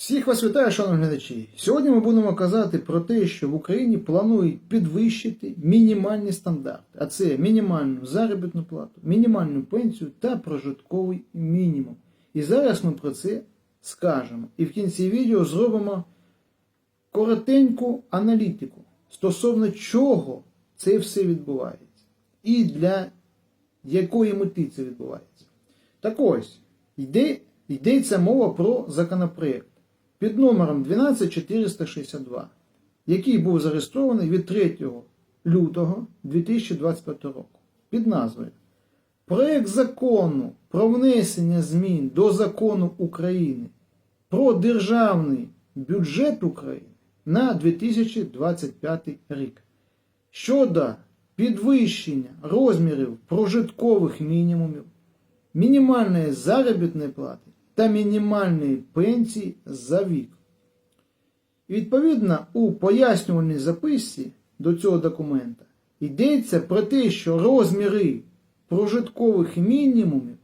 Всіх вас вітаю, шановні глядачі. Сьогодні ми будемо казати про те, що в Україні планують підвищити мінімальні стандарти, а це мінімальну заробітну плату, мінімальну пенсію та прожитковий мінімум. І зараз ми про це скажемо. І в кінці відео зробимо коротеньку аналітику стосовно чого це все відбувається і для якої мети це відбувається. Так ось, йде, йдеться мова про законопроект під номером 12462, який був зареєстрований від 3 лютого 2025 року під назвою Проект закону про внесення змін до закону України про державний бюджет України на 2025 рік щодо підвищення розмірів прожиткових мінімумів, мінімальної заробітної плати та мінімальної пенсії за вік. Відповідно у пояснювальній записці до цього документа йдеться про те, що розміри прожиткових мінімумів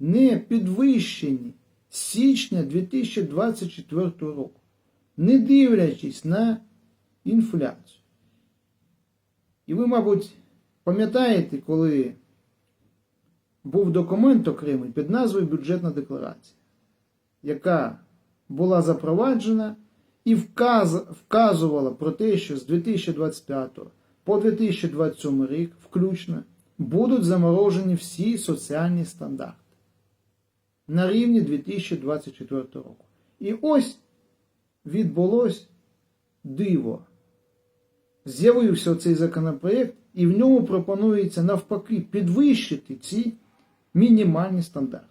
не підвищені з січня 2024 року, не дивлячись на інфляцію. І ви, мабуть, пам'ятаєте, коли був документ окремий під назвою Бюджетна декларація, яка була запроваджена і вказ, вказувала про те, що з 2025 по 2027 рік включно будуть заморожені всі соціальні стандарти на рівні 2024 року. І ось відбулось диво. З'явився цей законопроект, і в ньому пропонується навпаки підвищити ці мінімальні стандарти.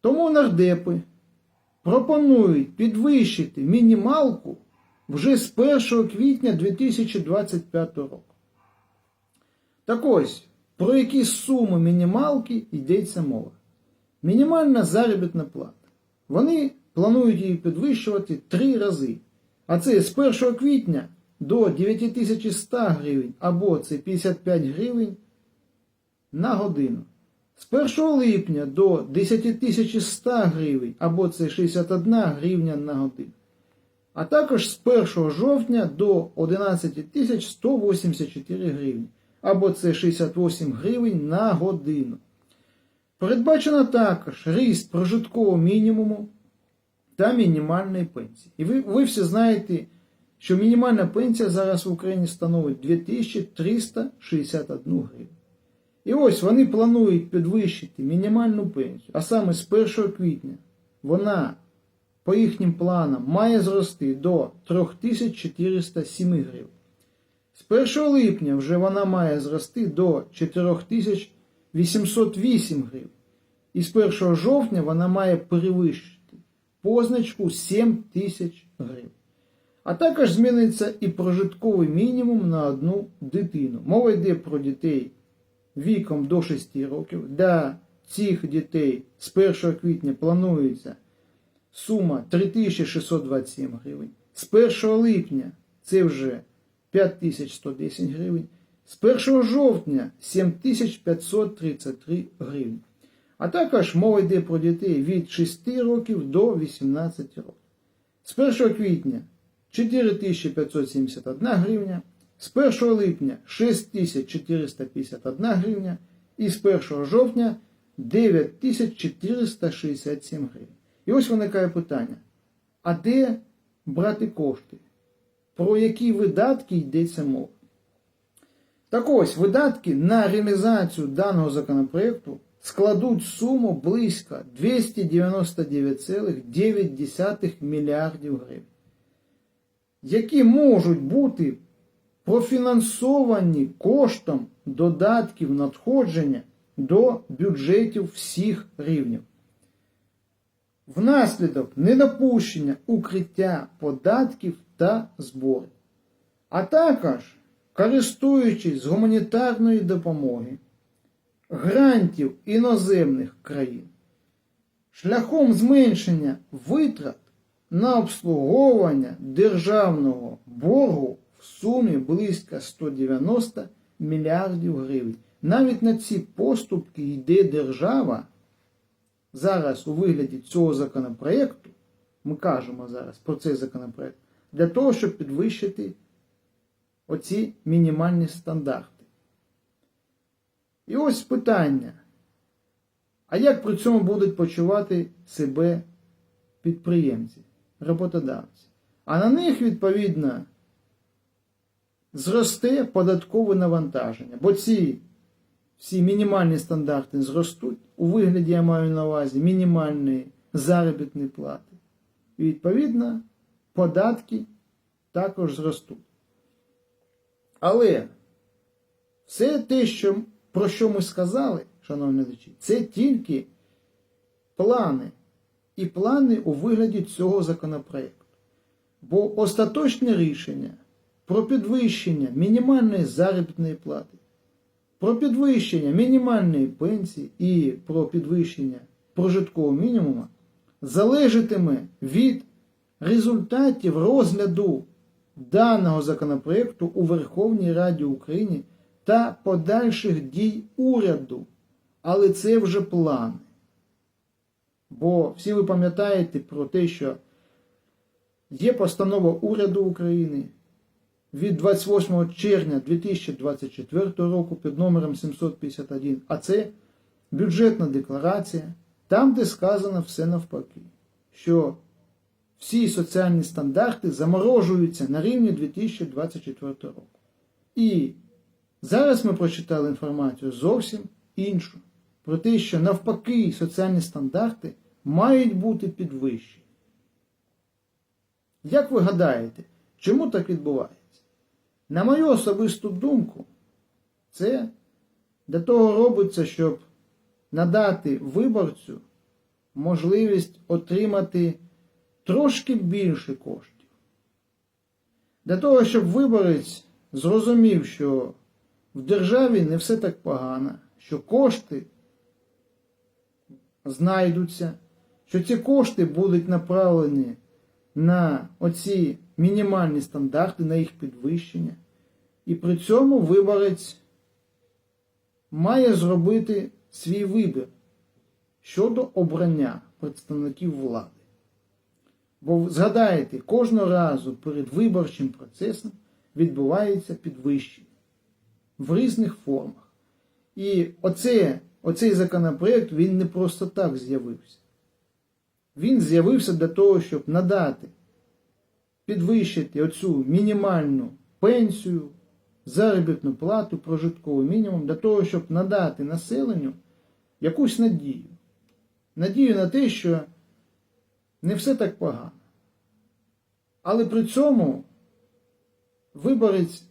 Тому нардепи пропонують підвищити мінімалку вже з 1 квітня 2025 року. Так ось, про які суми мінімалки йдеться мова. Мінімальна заробітна плата. Вони планують її підвищувати три рази. А це з 1 квітня до 9100 гривень або це 55 гривень на годину. З 1 липня до 10100 гривень або це 61 гривня на годину. А також з 1 жовтня до 11184 гривні або це 68 гривень на годину. Передбачено також ріст прожиткового мінімуму та мінімальної пенсії. І ви, ви всі знаєте, що мінімальна пенсія зараз в Україні становить 2361 гривень. І ось вони планують підвищити мінімальну пенсію, а саме з 1 квітня вона, по їхнім планам, має зрости до 3407 гривень. З 1 липня вже вона має зрости до 4808 гривень. І з 1 жовтня вона має перевищити позначку 7 тисяч гривень. А також зміниться і прожитковий мінімум на одну дитину. Мова йде про дітей віком до 6 років. Для цих дітей з 1 квітня планується сума 3627 гривень. З 1 липня це вже 5110 гривень. З 1 жовтня 7533 гривні. А також мова йде про дітей від 6 років до 18 років. З 1 квітня 4571 гривня, з 1 липня 6451 гривня і з 1 жовтня 9467 гривень. І ось виникає питання: а де брати кошти? Про які видатки йдеться мова? Так ось видатки на реалізацію даного законопроекту складуть суму близько 299,9 мільярдів гривень, які можуть бути профінансовані коштом додатків надходження до бюджетів всіх рівнів. Внаслідок недопущення укриття податків та зборів, а також користуючись гуманітарної допомоги, грантів іноземних країн, шляхом зменшення витрат на обслуговування державного боргу в сумі близько 190 мільярдів гривень. Навіть на ці поступки йде держава зараз у вигляді цього законопроекту ми кажемо зараз про цей законопроект, для того, щоб підвищити оці мінімальні стандарти. І ось питання. А як при цьому будуть почувати себе підприємці, роботодавці? А на них, відповідно, зросте податкове навантаження, бо ці всі мінімальні стандарти зростуть у вигляді, я маю на увазі, мінімальної заробітної плати. І відповідно податки також зростуть. Але все те, що, про що ми сказали, шановні глядачі, це тільки плани. І плани у вигляді цього законопроекту. Бо остаточне рішення про підвищення мінімальної заробітної плати, про підвищення мінімальної пенсії і про підвищення прожиткового мінімуму залежатиме від результатів розгляду даного законопроекту у Верховній Раді України та подальших дій уряду. Але це вже плани. Бо всі ви пам'ятаєте про те, що є постанова уряду України від 28 червня 2024 року під номером 751, а це бюджетна декларація, там, де сказано все навпаки, що всі соціальні стандарти заморожуються на рівні 2024 року. І зараз ми прочитали інформацію зовсім іншу. Про те, що навпаки соціальні стандарти мають бути підвищені. Як ви гадаєте, чому так відбувається? На мою особисту думку, це для того робиться, щоб надати виборцю можливість отримати трошки більше коштів. Для того, щоб виборець зрозумів, що в державі не все так погано, що кошти знайдуться, що ці кошти будуть направлені на оці мінімальні стандарти, на їх підвищення. І при цьому виборець має зробити свій вибір щодо обрання представників влади. Бо згадайте, кожного разу перед виборчим процесом відбувається підвищення в різних формах. І оце, оцей законопроект він не просто так з'явився. Він з'явився для того, щоб надати, підвищити оцю мінімальну пенсію, заробітну плату, прожитковий мінімум, для того, щоб надати населенню якусь надію. Надію на те, що не все так погано. Але при цьому виборець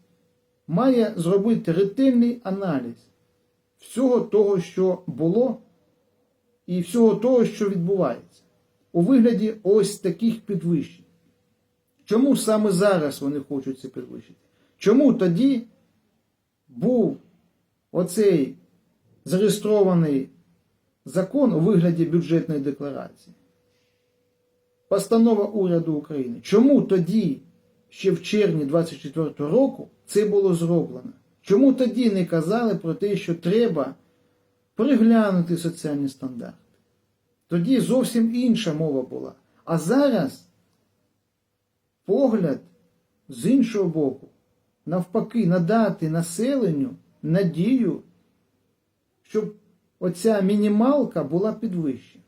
має зробити ретельний аналіз всього того, що було, і всього того, що відбувається, у вигляді ось таких підвищень. Чому саме зараз вони хочуть це підвищити? Чому тоді був оцей зареєстрований закон у вигляді бюджетної декларації? Постанова уряду України. Чому тоді, ще в червні 24 року, це було зроблено? Чому тоді не казали про те, що треба переглянути соціальні стандарти? Тоді зовсім інша мова була. А зараз погляд з іншого боку, навпаки, надати населенню надію, щоб оця мінімалка була підвищена.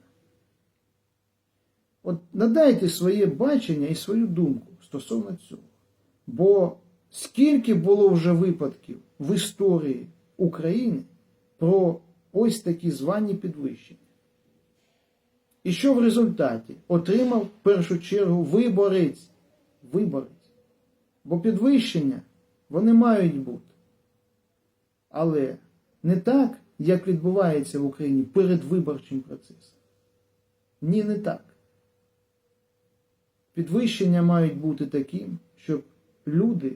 От надайте своє бачення і свою думку стосовно цього. Бо скільки було вже випадків в історії України про ось такі звані підвищення? І що в результаті отримав в першу чергу виборець? Виборець. Бо підвищення вони мають бути. Але не так, як відбувається в Україні перед виборчим процесом. Ні, не так. Підвищення мають бути таким, щоб люди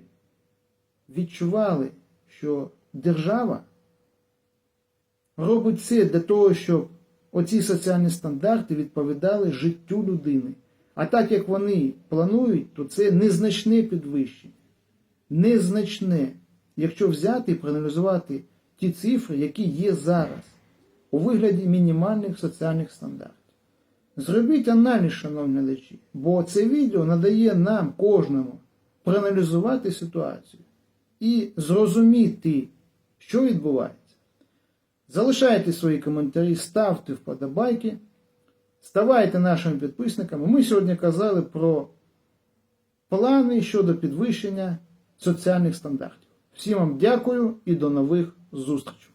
відчували, що держава робить це для того, щоб оці соціальні стандарти відповідали життю людини. А так як вони планують, то це незначне підвищення. Незначне, якщо взяти і проаналізувати ті цифри, які є зараз у вигляді мінімальних соціальних стандартів. Зробіть аналіз, шановні глядачі, бо це відео надає нам кожному проаналізувати ситуацію і зрозуміти, що відбувається. Залишайте свої коментарі, ставте вподобайки, ставайте нашими підписниками. Ми сьогодні казали про плани щодо підвищення соціальних стандартів. Всім вам дякую і до нових зустрічей.